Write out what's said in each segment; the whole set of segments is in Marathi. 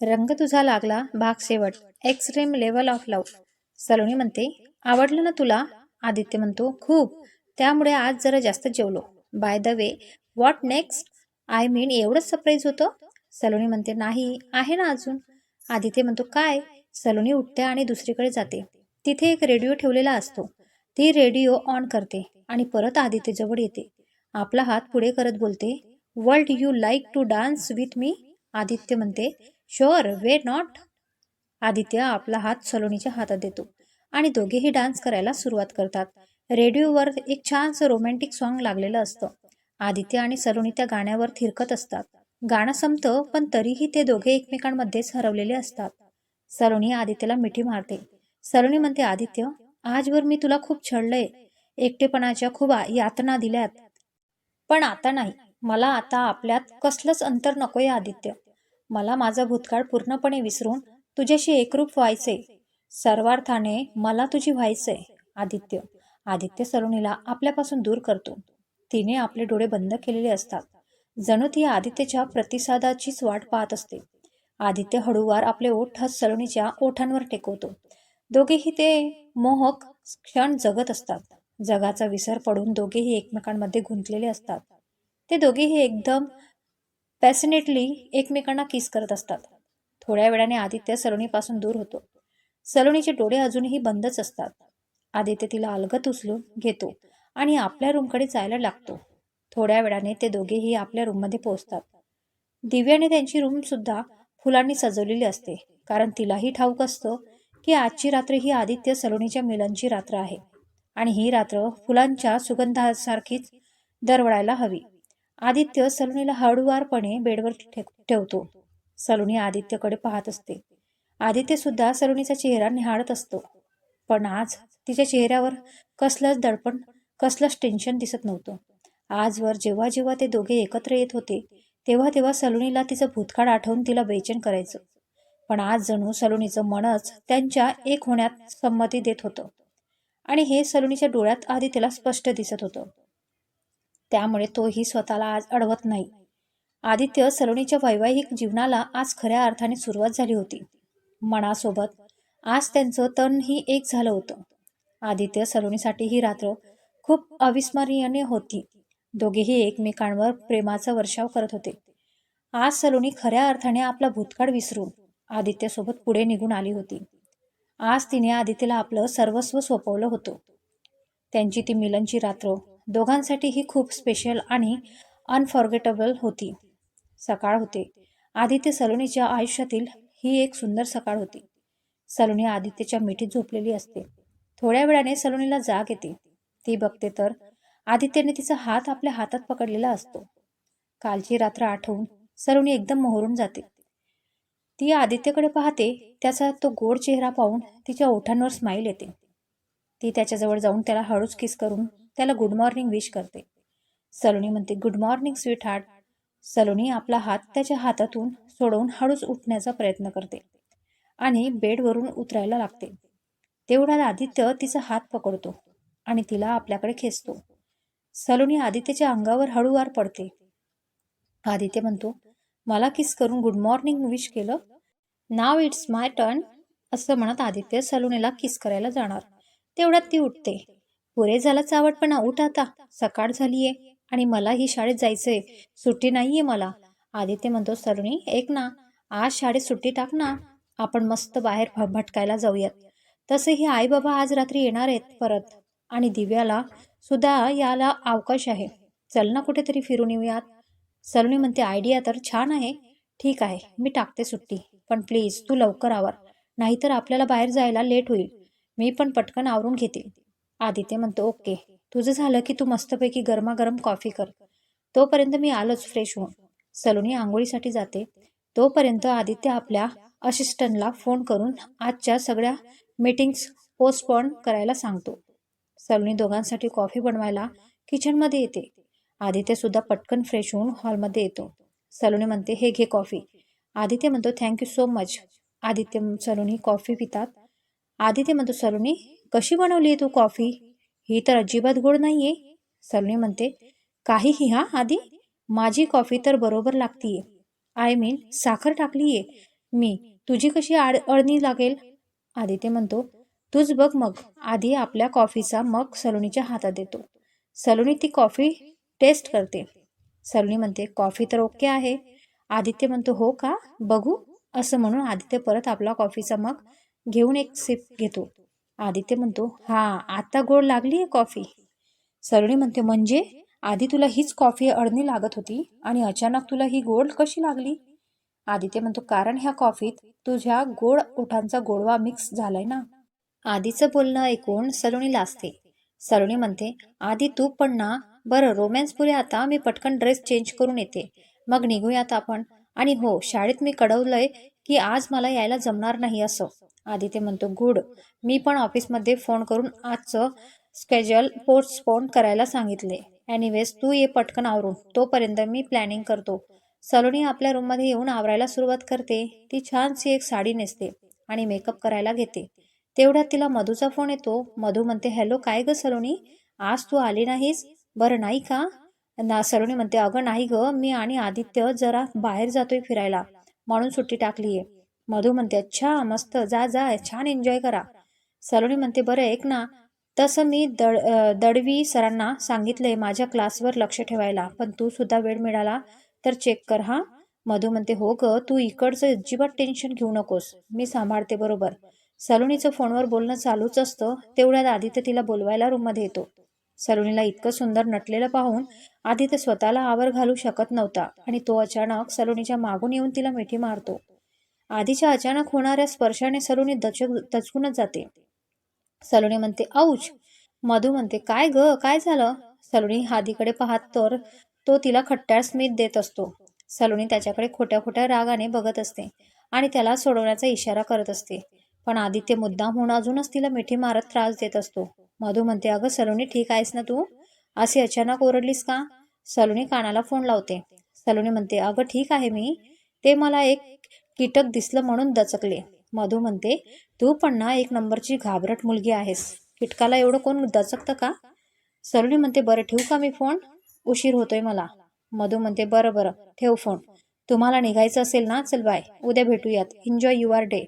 रंग तुझा लागला भाग शेवट. Extreme level of love Saloni म्हणते आवडलं ना तुला? आदित्य म्हणतो खूप. त्यामुळे आज जरा जास्त जेवलो. By the way what next I mean एवढंच सरप्राईज होतं? सलोनी म्हणते नाही आहे ना अजून. आदित्य म्हणतो काय? सलोनी उठते आणि दुसरीकडे जाते. तिथे एक रेडिओ ठेवलेला असतो. ती रेडिओ ऑन करते आणि परत आदित्यजवळ येते. आपला हात पुढे करत बोलते would you like to dance with me Aditya म्हणते शुअर वे नॉट आदित्य आपला हात सलोनीच्या हातात देतो आणि दोघेही डान्स करायला सुरुवात करतात. रेडिओवर एक छानसं रोमॅन्टिक सॉन्ग लागलेलं असतं. आदित्य आणि सलोनी त्या गाण्यावर थिरकत असतात. गाणं संपतं पण तरीही ते दोघे एकमेकांमध्येच हरवलेले असतात. सलोनी आदित्यला मिठी मारते. सलोनी म्हणते आदित्य आजवर मी तुला खूप छळलंय. एकटेपणाच्या खूप यातना दिल्यात. पण आता नाही. मला आता आपल्यात कसलंच अंतर नकोय आदित्य. मला माझा भूतकाळ पूर्णपणे विसरून तुझ्याशी एकरूप व्हायचे. सर्वार्थाने मला तुझी व्हायचंय आदित्य. आदित्य सलोनीला आपल्यापासून दूर करतो. तिने आपले डोळे बंद केलेले असतात. जणू ती आदित्यच्या प्रतिसादाचीच वाट पाहत असते. आदित्य हळूवार आपले ओठ सलोनीच्या ओठांवर टेकवतो. दोघेही ते मोहक क्षण जगत असतात. जगाचा विसर पडून दोघेही एकमेकांमध्ये गुंतलेले असतात. ते दोघेही एकदम पॅसिनेटली एकमेकांना किस करत असतात. थोड्या वेळाने आदित्य सलोनीपासून दूर होतो. सलोनीचे डोळे अजूनही बंदच असतात. आदित्य तिला अलगत उचलून घेतो आणि आपल्या रूमकडे जायला लागतो. थोड्या वेळाने ते दोघेही आपल्या रूममध्ये पोहोचतात. दिव्याने त्यांची रूम सुद्धा फुलांनी सजवलेली असते. कारण तिलाही ठाऊक असतं की आजची रात्र ही आदित्य सलोनीच्या मिलनची रात्र आहे. आणि ही रात्र फुलांच्या सुगंधासारखीच दरवळायला हवी. आदित्य सलोनीला हळूवारपणे बेडवर ठे ठेवतो. सलोनी आदित्यकडे पाहत असते. आदित्य सुद्धा सलोनीचा चेहरा निहाळत असतो. पण आज तिच्या चेहऱ्यावर कसलंच दडपण कसलंच टेन्शन दिसत नव्हतं. आजवर जेव्हा जेव्हा ते दोघे एकत्र येत होते तेव्हा तेव्हा सलोनीला तिचं भूतकाळ आठवून तिला बेचैन करायचं. पण आज जणू सलोनीचं मनच त्यांच्या एक होण्यात संमती देत होतं. आणि हे सलोनीच्या डोळ्यात आदित्यला स्पष्ट दिसत होतं. त्यामुळे तोही स्वतःला आज अडवत नाही. आदित्य सलोनीच्या वैवाहिक जीवनाला आज खऱ्या अर्थाने सुरुवात झाली होती. मनासोबत आज त्यांचं तणही एक झालं होतं. आदित्य सलोनीसाठी ही रात्र खूप अविस्मरणीय होती. दोघेही एकमेकांवर प्रेमाचा वर्षाव करत होते. आज सलोनी खऱ्या अर्थाने आपला भूतकाळ विसरून आदित्यसोबत पुढे निघून आली होती. आज तिने आदित्यला आपलं सर्वस्व सोपवलं होतं. त्यांची ती मिलनची रात्र दोघांसाठी ही खूप स्पेशल आणि अनफॉर्गेटेबल होती. सकाळ होते. आदित्य सलोनीच्या आयुष्यातील ही एक सुंदर सकाळ होती. सलोनी आदित्यच्या मिठीत झोपलेली असते. थोड्या वेळाने सलोनीला जाग येते. ती बघते तर आदित्यने तिचा हात आपल्या हातात पकडलेला असतो. कालची रात्र आठवून सलोनी एकदम मोहरून जाते. ती आदित्यकडे पाहते त्याचा तो गोड चेहरा पाहून तिच्या ओठांवर स्माईल येते. ती त्याच्याजवळ जाऊन त्याला हळूच किस करून त्याला गुड मॉर्निंग विश करते. सलोनी म्हणते good morning sweetheart Saloni आपला हात त्याच्या हातातून सोडवून हळूच उठण्याचा प्रयत्न करते आणि बेडवरून उतरायला लागते. तेवढ्याला आदित्य तिचा हात पकडतो आणि तिला आपल्याकडे खेचतो. सलोनी आदित्यच्या अंगावर हळूवार पडते. आदित्य म्हणतो मला किस करून गुड मॉर्निंग विश केलं. नाव इट्स माय टर्न असं म्हणत आदित्य सलोनीला किस करायला जाणार. तेवढ्यात ती उठते. पुरे झाला चावटपणा उठ आता. सकाळ झालीये आणि मलाही शाळेत जायचंय. सुट्टी नाहीये मला. आदित्य म्हणतो सलोनी एक ना. आज शाळेत सुट्टी टाक ना. आपण मस्त बाहेर भ- भटकायला जाऊयात. तसेही आई बाबा आज रात्री येणार आहेत परत. आणि दिव्याला सुद्धा याला अवकाश आहे. चल ना कुठेतरी फिरून येऊयात. सलोनी म्हणते आयडिया तर छान आहे. ठीक आहे. मी टाकते सुट्टी. पण प्लीज तू लवकर आवर. नाहीतर आपल्याला बाहेर जायला लेट होईल. मी पण पटकन आवरून घेते. आदित्य म्हणतो ओके तुझं झालं की तू मस्तपैकी गरमागरम कॉफी कर. तोपर्यंत मी आलोच फ्रेश होऊन. सलोनी आंघोळीसाठी जाते. तोपर्यंत आदित्य आपल्या असिस्टंटला फोन करून आजच्या सगळ्या मीटिंग्स पोस्टपोन करायला सांगतो. सलोनी दोघांसाठी कॉफी बनवायला किचनमध्ये येते. आदित्य सुद्धा पटकन फ्रेश होऊन हॉलमध्ये येतो. सलोनी म्हणते हे घे कॉफी. आदित्य म्हणतो thank you so much. Aditya Saloni coffee पितात. आदित्य म्हणतो सलोनी कशी बनवली आहे तू कॉफी? ही तर अजिबात गोड नाही आहे सलोनी म्हणते. काहीही हा आधी? माझी कॉफी तर बरोबर लागतीये. आय मीन साखर टाकलीये. मी तुझी कशी आड अळणी लागेल? आदित्य म्हणतो. तूच बघ मग आधी आपल्या कॉफीचा मग सलोनीच्या हातात देतो. सलोनी ती कॉफी टेस्ट करते. सलोनी म्हणते कॉफी तर ओके आहे. आदित्य म्हणतो हो का? बघू. असं म्हणून आदित्य परत आपला कॉफीचा मग घेऊन एक सिप घेतो. आदित्य म्हणतो हा आता गोड लागली आहे कॉफी सलोनी म्हणते म्हणजे? आधी तुला हीच कॉफी अडणी लागत होती आणि अचानक तुला ही गोड कशी लागली? आदित्य म्हणतो कारण ह्या कॉफीत तुझ्या गोड ओठांचा गोडवा मिक्स झालाय ना. आधीचं बोलणं ऐकून सलोनी लाजते. सलोणी म्हणते आधी तू पण ना बरं रोमॅन्स पुरे आता मी पटकन ड्रेस चेंज करून येते. मग निघूयात आपण. आणि हो शाळेत मी कळवलंय की आज मला यायला जमणार नाही असं. आदित्य म्हणतो गुड. मी पण ऑफिसमध्ये फोन करून आजचं स्केज्युअल पोस्टपोन करायला सांगितले. एनिवेज तू ये पटकन आवरून. तोपर्यंत मी प्लॅनिंग करतो. सलोनी आपल्या रूममध्ये येऊन आवरायला सुरुवात करते. ती छानशी एक साडी नेसते आणि मेकअप करायला घेते. तेवढ्यात तिला मधूचा फोन येतो. मधू म्हणते हॅलो काय ग सलोनी? आज तू आली नाहीस? बरं नाही का? ना सलोनी म्हणते अगं नाही ग. मी आणि आदित्य जरा बाहेर जातोय फिरायला. म्हणून सुट्टी टाकलीये. मधू म्हणते अच्छा मस्त जा जा छान एन्जॉय करा. सलोनी म्हणते बरं ऐक ना तसं मी दड दडवी सरांना सांगितलंय माझ्या क्लासवर लक्ष ठेवायला पण तू सुद्धा वेळ मिळाला तर चेक कर हा. मधू म्हणते हो ग तू इकडचं अजिबात टेन्शन घेऊ नकोस मी सांभाळते बरोबर. सलोनीचं फोनवर बोलणं चालूच असतं तेवढ्यात आदित्य तिला बोलवायला रूममध्ये येतो. सलोनीला इतकं सुंदर नटलेलं पाहून आदित्य स्वतःला आवर घालू शकत नव्हता आणि तो अचानक सलोनीच्या मागून येऊन तिला मिठी मारतो. आधीच्या अचानक होणाऱ्या स्पर्शाने सलोनी दचक दचकूनच जाते. सलोनी म्हणते औच मधू म्हणते काय ग काय झालं? सलोनी हादीकडे पाहत तर तो तिला खट्ट्याळ स्मित देत असतो. सलोनी त्याच्याकडे खोट्या खोट्या रागाने बघत असते आणि त्याला सोडवण्याचा इशारा करत असते. पण आदित्य मुद्दाम होऊन अजूनच तिला मिठी मारत त्रास देत असतो. मधू म्हणते अगं सलोनी ठीक आहेस ना तू? असे अचानक ओरडलीस का? सलोनी कानाला फोन लावते. सलोनी म्हणते अगं ठीक आहे मी. ते मला एक कीटक दिसलं म्हणून दचकले. मधू म्हणते तू पण ना एक नंबरची घाबरट मुलगी आहेस. कीटकाला एवढं कोण दचकतं का? सलोनी म्हणते बरं ठेवू का मी फोन? उशीर होतोय मला. मधू म्हणते बरं बरं ठेव फोन. तुम्हाला निघायचं असेल ना चल बाय. उद्या भेटूयात. एन्जॉय युअर डे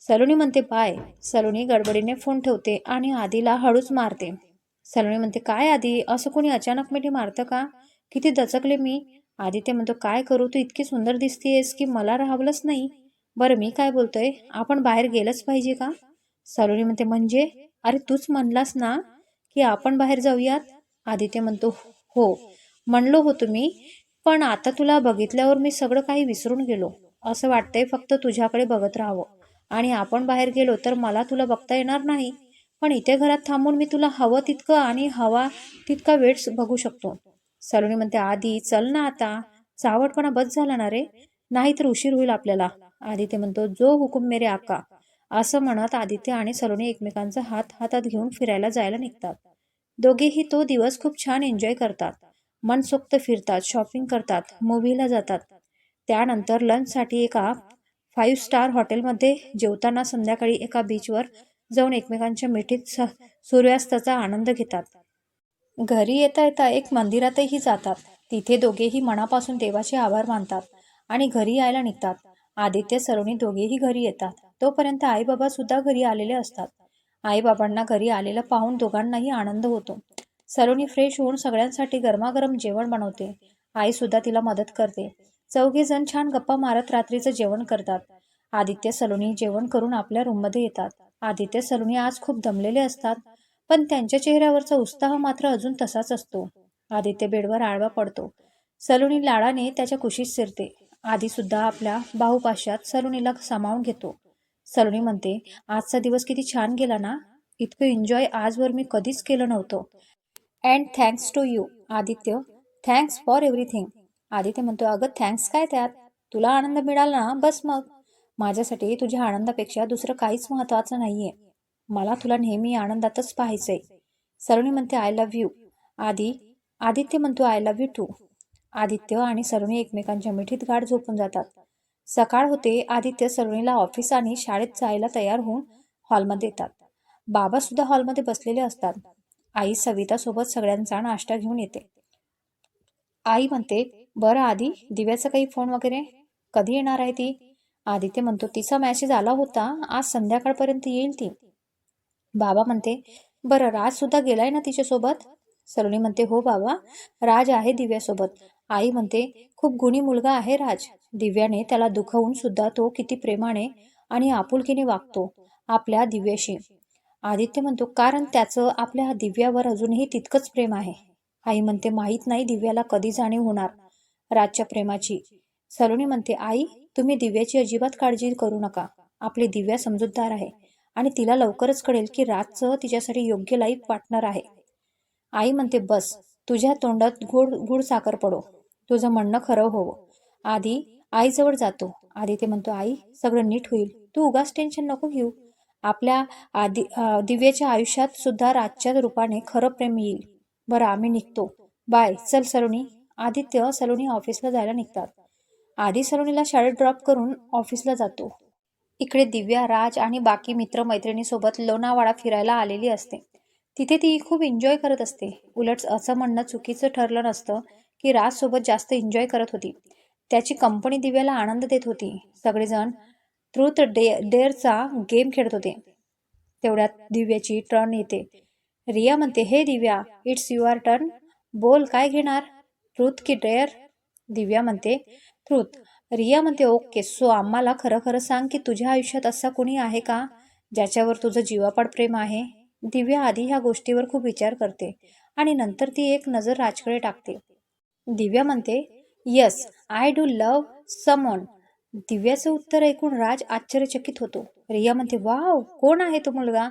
सलोनी म्हणते बाय. सलोनी गडबडीने फोन ठेवते आणि आधीला हळूच मारते. सलोनी म्हणते काय आधी असं कोणी अचानक मिठी मारतं का? किती दचकले मी. आदित्य म्हणतो काय करू? तू इतकी सुंदर दिसतीयस की मला राहावलंच नाही. बरं मी काय बोलतोय? आपण बाहेर गेलंच पाहिजे का? सलोनी म्हणते म्हणजे? अरे तूच म्हणलास ना की आपण बाहेर जाऊयात? आदित्य म्हणतो हो म्हणलो होतो मी पण आता तुला बघितल्यावर मी सगळं काही विसरून गेलो. असं वाटतंय फक्त तुझ्याकडे बघत राहावं. आणि आपण बाहेर गेलो तर मला तुला बघता येणार नाही. पण इथे घरात थांबून मी तुला हवं तितकं आणि हवा तितका वेळ बघू शकतो. सलोनी म्हणते आधी चल ना आता. चावटपणा बस झाला ना रे. नाहीतर उशीर होईल आपल्याला. आदित्य म्हणतो जो हुकुम मेरे आका. असं म्हणत आदित्य आणि सलोनी एकमेकांचा हात हातात घेऊन फिरायला जायला निघतात. दोघेही तो दिवस खूप छान एन्जॉय करतात. मनसोक्त फिरतात शॉपिंग करतात मूव्हीला जातात. त्यानंतर लंचसाठी एका फाईव्ह स्टार हॉटेलमध्ये जेवताना संध्याकाळी एका बीचवर जाऊन एकमेकांच्या मिठीत स सूर्यास्ताचा आनंद घेतात. घरी येता येता एक मंदिरातही जातात. तिथे दोघेही मनापासून देवाचे आभार मानतात आणि घरी यायला निघतात. आदित्य सलोनी दोघेही घरी येतात. तोपर्यंत आईबाबा सुद्धा घरी आलेले असतात. आईबाबांना घरी आलेलं पाहून दोघांनाही आनंद होतो. सलोनी फ्रेश होऊन सगळ्यांसाठी गरमागरम जेवण बनवते. आई सुद्धा तिला मदत करते. चौघे जण छान गप्पा मारत रात्रीचं जेवण करतात. आदित्य सलोनी जेवण करून आपल्या रूममध्ये येतात. आदित्य सलोनी आज खूप दमलेले असतात. पण त्यांच्या चेहऱ्यावरचा उत्साह मात्र अजून तसाच असतो. आदित्य बेडवर आळवा पडतो. सलोनी लाडाने त्याच्या कुशीत शिरते. आधी सुद्धा आपल्या बाहुपाशात सलोनीला सामावून घेतो. सलोनी म्हणते आजचा दिवस किती छान गेला ना. इतकं एन्जॉय आजवर मी कधीच केलं नव्हतं. And thanks to you Aditya. Thanks for everything Aditya म्हणतो अगं थँक्स काय त्यात? तुला आनंद मिळाला ना? बस मग. माझ्यासाठी तुझ्या आनंदापेक्षा दुसरं काहीच महत्त्वाचं नाहीये. मला तुला नेहमी आनंदातच पाहायचंय. सरणी म्हणते आय लव्ह यू आधी आदित्य म्हणतो I love you too Aditya आणि सलोनी एकमेकांच्या मिठीत गाठ झोपून जातात. सकाळ होते आदित्य सरणीला ऑफिस आणि शाळेत जायला तयार होऊन हॉलमध्ये येतात. बाबा सुद्धा हॉलमध्ये बसलेले असतात. आई सविता सोबत सगळ्यांचा नाश्ता घेऊन येते. आई म्हणते बरं आधी दिव्याचा काही फोन वगैरे? कधी येणार आहे ती? आदित्य म्हणतो तिचा मॅसेज आला होता. आज संध्याकाळपर्यंत येईल ती. बाबा म्हणते बरं राज सुद्धा गेलाय ना तिच्यासोबत? सलोनी म्हणते हो बाबा राज आहे दिव्यासोबत. आई म्हणते खूप गुणी मुलगा आहे राज. दिव्याने त्याला दुखवून सुद्धा तो किती प्रेमाने आणि आपुलकीने वागतो आपल्या दिव्याशी. आदित्य म्हणतो कारण त्याचं आपल्या दिव्यावर अजूनही तितकंच प्रेम आहे. आई म्हणते माहीत नाही दिव्याला कधी जाणीव होणार राजच्या प्रेमाची. सलोनी म्हणते आई तुम्ही दिव्याची अजिबात काळजी करू नका. आपली दिव्या समजूतदार आहे. आणि तिला लवकरच कळेल की राजचं तिच्यासाठी योग्य लाईफ पार्टनर आहे. आई म्हणते बस तुझ्या तोंडात गुड गुड साखर पडो. तुझं म्हणणं खरं होवं. आधी आईजवळ जातो. आधी ते म्हणतो आई सगळं नीट होईल. तू उगाच टेन्शन नको घेऊ. आपल्या आदि दिव्याच्या आयुष्यात सुद्धा राजच्या रूपाने खरं प्रेम येईल. बरं आम्ही निघतो. बाय. चल सलोनी. आदित्य सलोनी ऑफिसला जायला निघतात. आधी सलोनीला शाळेत ड्रॉप करून ऑफिसला जातो. इकडे दिव्या राज आणि बाकी मित्र मैत्रिणीसोबत लोणावाडा फिरायला आलेली असते. तिथे ती खूप एन्जॉय करत असते. उलट असं म्हणणं चुकीचं ठरलं नसतं की राजसोबत जास्त एन्जॉय करत होती. त्याची कंपनी दिव्याला आनंद देत होती. सगळेजण ट्रूथ डे डेअरचा गेम खेळत होते. तेवढ्यात दिव्याची टर्न येते. रिया म्हणते हे दिव्या इट्स युअर टर्न बोल काय घेणार? ट्रूथ की डेअर दिव्या म्हणते ट्रूथ रिया म्हणते ओके सो आम्हाला खरं खरं सांग की तुझ्या आयुष्यात असा कोणी आहे का ज्याच्यावर तुझं जीवापाड प्रेम आहे? दिव्या आधी ह्या गोष्टीवर खूप विचार करते आणि नंतर ती एक नजर राजकडे टाकते. दिव्या म्हणते yes I do love someone. दिव्याचं उत्तर ऐकून राज आश्चर्यचकित होतो. रिया म्हणते वाव कोण आहे तो मुलगा?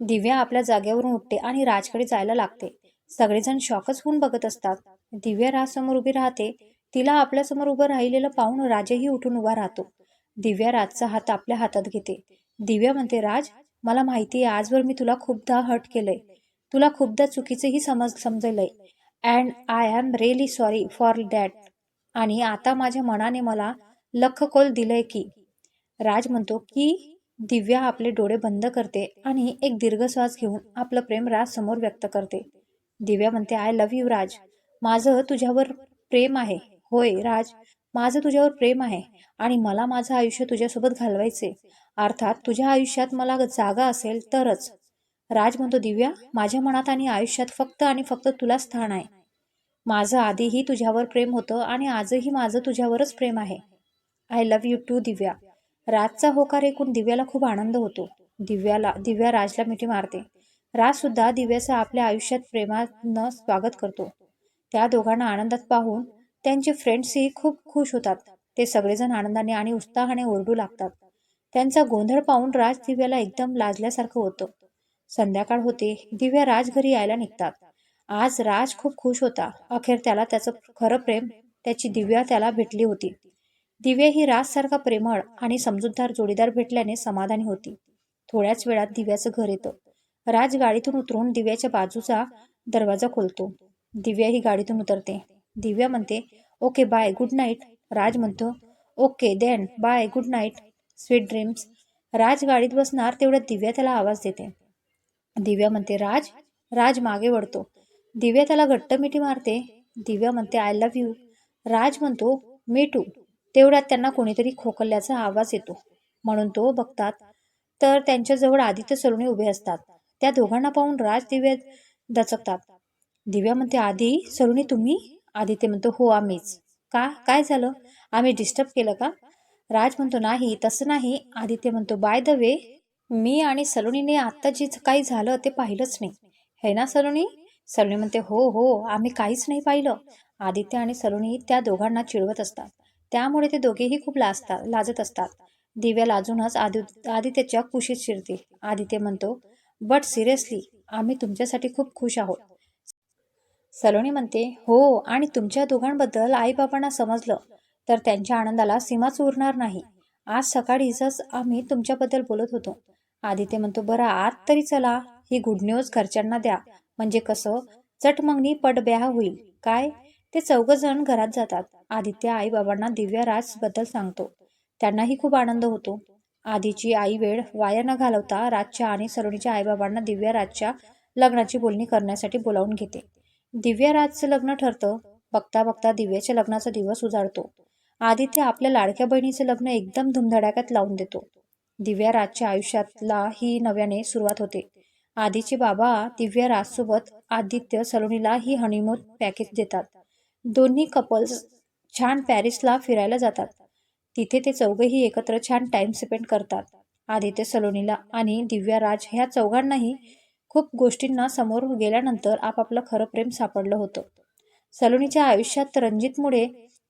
दिव्या आपल्या जागेवरून उठते आणि राजकडे जायला लागते. सगळेजण शॉकच होऊन बघत असतात. दिव्या राजसमोर उभी राहते तिला आपल्यासमोर उभं राहिलेलं पाहून राजही उठून उभा राहतो. दिव्या राजचा हात आपल्या हातात घेते. दिव्या म्हणते राज मला माहिती आहे आजवर मी तुला खूपदा हर्ट केलंय. तुला खूपदा चुकीचंही समज समजलंय. And I am really sorry for that आणि आता माझ्या मनाने मला लख कौल दिलंय की. राज म्हणतो की दिव्या आपले डोळे बंद करते आणि एक दीर्घ श्वास घेऊन आपलं प्रेम राज समोर व्यक्त करते. दिव्या म्हणते आय लव्ह यू राज. माझं तुझ्यावर प्रेम आहे. होय राज माझं तुझ्यावर प्रेम आहे आणि मला माझं आयुष्य तुझ्यासोबत घालवायचे अर्थात तुझ्या आयुष्यात मला जागा असेल तरच. राज म्हणतो दिव्या माझ्या मनात आणि आयुष्यात फक्त आणि फक्त तुला स्थान आहे. माझं आधीही तुझ्यावर प्रेम होतं आणि आजही माझं तुझ्यावरच प्रेम आहे. I love you too Divya. राजचा होकार ऐकून दिव्याला खूप आनंद होतो. दिव्याला दिव्या राजला मिठी मारते. राज सुद्धा दिव्याचं आपल्या आयुष्यात प्रेमानं स्वागत करतो. त्या दोघांना आनंदात पाहून त्यांचे फ्रेंड्सही खूप खुश होतात. ते सगळेजण आनंदाने आणि उत्साहाने ओरडू लागतात. त्यांचा गोंधळ पाहून राज दिव्याला एकदम लाजल्यासारखं होतं. संध्याकाळ होते. दिव्या राज घरी यायला निघतात. आज राज खूप खुश होता. अखेर त्याला त्याचं खरं प्रेम त्याची दिव्या त्याला भेटली होती. दिव्या ही राजसारखा प्रेमळ आणि समजूतदार जोडीदार भेटल्याने समाधानी होती. थोड्याच वेळात दिव्याचं घर येतं. राज गाडीतून उतरून दिव्याच्या बाजूचा दरवाजा खोलतो. दिव्या ही गाडीतून उतरते. दिव्या म्हणते okay bye good night. Raj म्हणतो okay then bye good night sweet dreams. Raj गाडीत बसणार तेवढ्यात दिव्या त्याला आवाज देते. दिव्या म्हणते राज राज मागे वळतो. दिव्या त्याला घट्ट मिठी मारते. दिव्या म्हणते आय लव्ह यू. राज म्हणतो मी टू. तेवढ्यात त्यांना कोणीतरी खोकल्याचा आवाज येतो. म्हणून तो बघतात तर त्यांच्याजवळ आदित्य सलोनी उभे असतात. त्या दोघांना पाहून राज दिव्या दचकतात. दिव्या म्हणते आधी सलोनी तुम्ही? आदित्य म्हणतो हो आम्हीच. का? काय झालं? आम्ही डिस्टर्ब केलं का? राज म्हणतो नाही तसं नाही. आदित्य म्हणतो बाय द वे मी आणि सलोनीने आत्ता जे काही झालं ते पाहिलंच नाही. है ना सलोनी? सलोनी म्हणते हो हो आम्ही काहीच नाही पाहिलं. आदित्य आणि सलोनी त्या दोघांना चिडवत असतात. त्यामुळे ते दोघेही खूप लाजतात लाजत असतात. दिव्या लाजूनच आदि आदित्यच्या कुशीत शिरते आदित्य म्हणतो बट सिरियसली आम्ही तुमच्यासाठी खूप खुश आहोत. सलोनी म्हणते हो आणि तुमच्या दोघांबद्दल आईबाबांना समजलं तर त्यांच्या आनंदाला सीमाच उरणार नाही. आज सकाळीच आम्ही तुमच्याबद्दल बोलत होतो आदित्य म्हणतो बरं आत तरी चला ही गुड न्यूज घरच्यांना द्या. म्हणजे कसं? चटमंगणी पडब्याह होईल. काय ते चौघजण घरात जातात. आदित्य आई बाबांना दिव्या राजबद्दल सांगतो. त्यांनाही खूप आनंद होतो. आधीची आई वेळ वाया न घालवता राजच्या आणि सलोनीच्या आईबाबांना दिव्या राजच्या लग्नाची बोलणी करण्यासाठी बोलावून घेते. दिव्या राजचं लग्न ठरतं. बघता बघता दिव्याच्या लग्नाचा दिवस उजाडतो. आदित्य आपल्या लाडक्या बहिणीचं लग्न एकदम धुमधडाक्यात लावून देतो. दिव्या राजच्या आयुष्यातला ही नव्याने सुरुवात होते. आधीचे बाबा दिव्या राजसोबत आदित्य सलोनीला ही हनीमून पॅकेज देतात. दोन्ही कपल्स छान पॅरिसला फिरायला जातात. तिथे ते चौघेही एकत्र छान टाइम स्पेंड करतात. आदित्य सलोनीला आणि दिव्या राज ह्या चौघांनाही खूप गोष्टींना समोर गेल्यानंतर आपापलं खरं प्रेम सापडलं होतं. सलोनीच्या आयुष्यात रणजितमुळे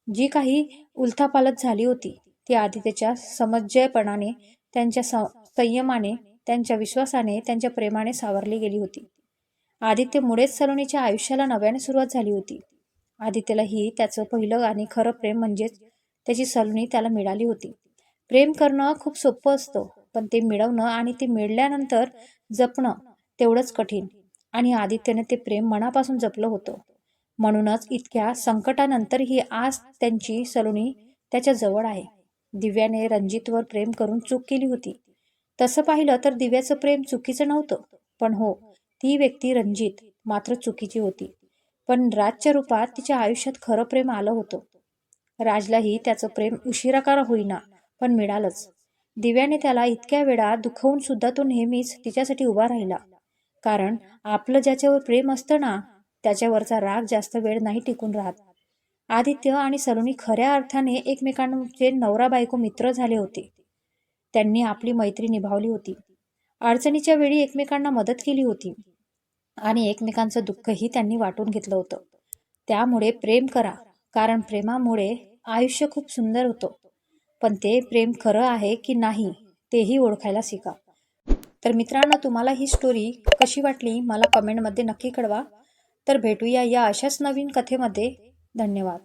जी काही उलथापालथ झाली होती ती आदित्यच्या समजयपणाने त्यांच्या संयमाने त्यांच्या विश्वासाने त्यांच्या प्रेमाने सावरली गेली होती. आदित्यमुळेच सलोनीच्या आयुष्याला नव्याने सुरुवात झाली होती. आदित्यला ही त्याचं पहिलं आणि खरं प्रेम म्हणजेच त्याची सलोनी त्याला मिळाली होती. प्रेम करणं खूप सोपं असतं पण ते मिळवणं आणि ते मिळाल्यानंतर जपणं तेवढंच कठीण. आणि आदित्यने ते प्रेम मनापासून जपलं होतं. म्हणूनच इतक्या संकटानंतरही आज त्यांची सलोनी त्याच्याजवळ आहे. दिव्याने रणजितवर प्रेम करून चूक केली होती. तसं पाहिलं तर दिव्याचं प्रेम चुकीचं नव्हतं. पण हो ती व्यक्ती रणजित मात्र चुकीची होती. पण राजच्या रूपात तिच्या आयुष्यात खरं प्रेम आलं होतं. राजलाही त्याचं प्रेम उशिरा का होईना पण मिळालंच. दिव्याने त्याला इतक्या वेळा दुखवून सुद्धा तो नेहमीच तिच्यासाठी उभा राहिला. कारण आपलं ज्याच्यावर प्रेम असतं ना त्याच्यावरचा राग जास्त वेळ नाही टिकून राहत. आदित्य आणि सलोनी खऱ्या अर्थाने एकमेकांचे नवरा बायको मित्र झाले होते. त्यांनी आपली मैत्री निभावली होती. अडचणीच्या वेळी एकमेकांना मदत केली होती. आणि एकमेकांचं दुःखही त्यांनी वाटून घेतलं होतं. त्यामुळे प्रेम करा. कारण प्रेमामुळे आयुष्य खूप सुंदर होतं. पण ते प्रेम खरं आहे की नाही तेही ओळखायला शिका. तर मित्रांनो तुम्हाला ही स्टोरी कशी वाटली मला कमेंटमध्ये नक्की कळवा. तर भेटूया या अशाच नवीन कथेमध्ये. धन्यवाद.